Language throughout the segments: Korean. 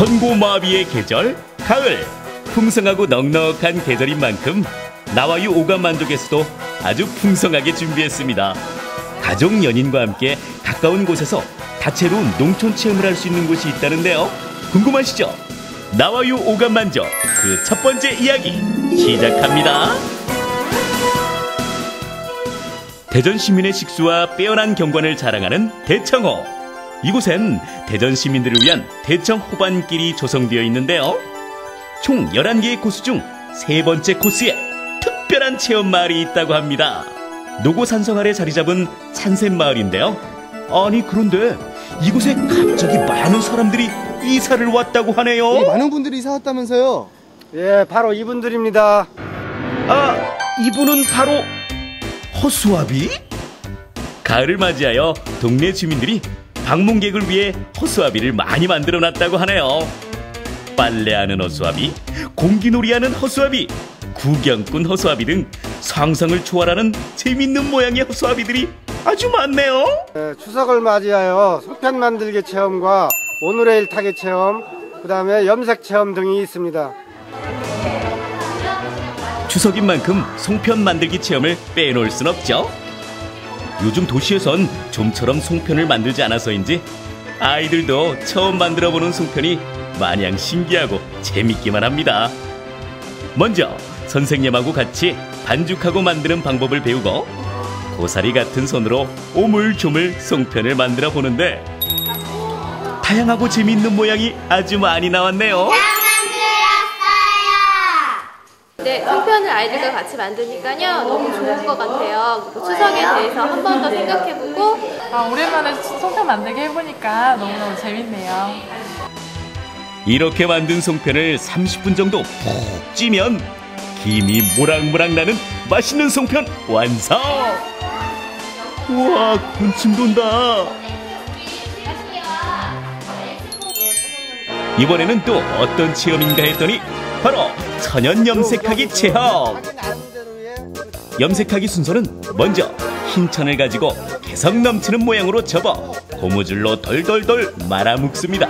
천고마비의 계절 가을 풍성하고 넉넉한 계절인 만큼 나와유 오감 만족에서도 아주 풍성하게 준비했습니다. 가족 연인과 함께 가까운 곳에서 다채로운 농촌 체험을 할 수 있는 곳이 있다는데요. 궁금하시죠? 나와유 오감 만족 그 첫 번째 이야기 시작합니다. 대전 시민의 식수와 빼어난 경관을 자랑하는 대청호. 이곳엔 대전 시민들을 위한 대청 호반길이 조성되어 있는데요. 총 11개의 코스 중 세 번째 코스에 특별한 체험 마을이 있다고 합니다. 노고산성 아래 자리 잡은 산샘 마을인데요. 아니 그런데 이곳에 갑자기 많은 사람들이 이사를 왔다고 하네요. 예, 많은 분들이 이사 왔다면서요? 예, 바로 이분들입니다. 아, 이분은 바로 허수아비? 가을을 맞이하여 동네 주민들이 방문객을 위해 허수아비를 많이 만들어 놨다고 하네요. 빨래하는 허수아비, 공기놀이하는 허수아비, 구경꾼 허수아비 등 상상을 초월하는 재밌는 모양의 허수아비들이 아주 많네요. 예, 추석을 맞이하여 소편 만들기 체험과 모노레일 타기 체험, 그 다음에 염색 체험 등이 있습니다. 추석인 만큼 송편 만들기 체험을 빼놓을 순 없죠. 요즘 도시에선 좀처럼 송편을 만들지 않아서인지 아이들도 처음 만들어보는 송편이 마냥 신기하고 재밌기만 합니다. 먼저 선생님하고 같이 반죽하고 만드는 방법을 배우고 고사리 같은 손으로 오물조물 송편을 만들어 보는데 다양하고 재미있는 모양이 아주 많이 나왔네요. 네, 송편을 아이들과 같이 만드니까요 너무 좋은 것 같아요. 그리고 추석에 대해서 한 번 더 생각해보고 아, 오랜만에 송편 만들기 해보니까 너무너무 재밌네요. 이렇게 만든 송편을 30분 정도 푹 찌면 김이 모락모락 나는 맛있는 송편 완성! 우와, 군침 돈다! 이번에는 또 어떤 체험인가 했더니 바로 천연 염색하기 체험! 염색하기 순서는 먼저 흰 천을 가지고 개성 넘치는 모양으로 접어 고무줄로 돌돌돌 말아 묶습니다.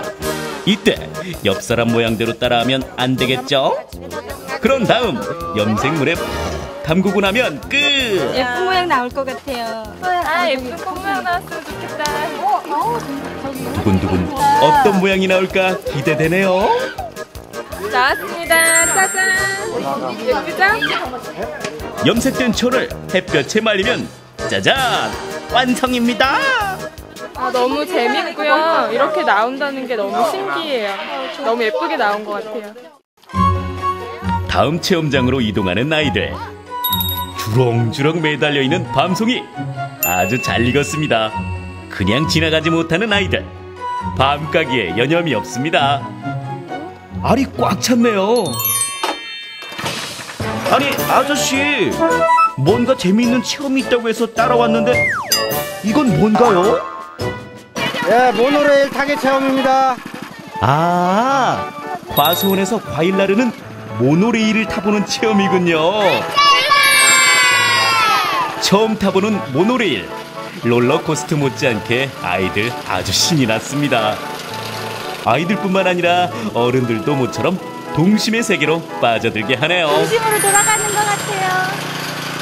이때 옆 사람 모양대로 따라하면 안 되겠죠? 그런 다음 염색물에 푹 담그고 나면 끝! 예쁜 모양 나올 것 같아요. 아, 예쁜 꽁모양 나왔으면 좋겠다. 두근두근 어떤 모양이 나올까 기대되네요. 나왔습니다. 염색된 초를 햇볕에 말리면 짜잔! 완성입니다! 아, 너무 재밌고요. 이렇게 나온다는 게 너무 신기해요. 너무 예쁘게 나온 것 같아요. 다음 체험장으로 이동하는 아이들. 주렁주렁 매달려 있는 밤송이 아주 잘 익었습니다. 그냥 지나가지 못하는 아이들. 밤가기에 여념이 없습니다. 알이 꽉 찼네요. 아니 아저씨 뭔가 재미있는 체험이 있다고 해서 따라왔는데 이건 뭔가요? 예, 모노레일 타기 체험입니다. 아 과수원에서 과일 나르는 모노레일을 타보는 체험이군요. 처음 타보는 모노레일 롤러코스터 못지않게 아이들 아주 신이 났습니다. 아이들뿐만 아니라 어른들도 모처럼 동심의 세계로 빠져들게 하네요. 중심으로 돌아가는 것 같아요.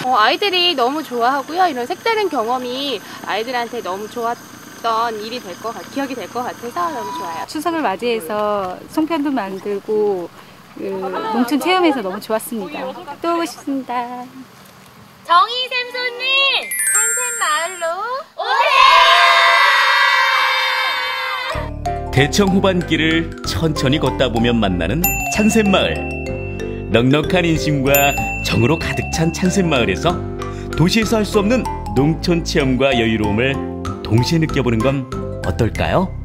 어, 아이들이 너무 좋아하고요. 이런 색다른 경험이 아이들한테 너무 좋았던 일이 될 것 같, 기억이 될 것 같아서 너무 좋아요. 추석을 맞이해서 송편도 만들고 그 농촌 체험해서 너무 좋았습니다. 또 오고 싶습니다. 정희 샘손님 산샘마을로 대청 후반길을 천천히 걷다 보면 만나는 찬샘마을. 넉넉한 인심과 정으로 가득 찬 찬샘마을에서 도시에서 할 수 없는 농촌 체험과 여유로움을 동시에 느껴보는 건 어떨까요?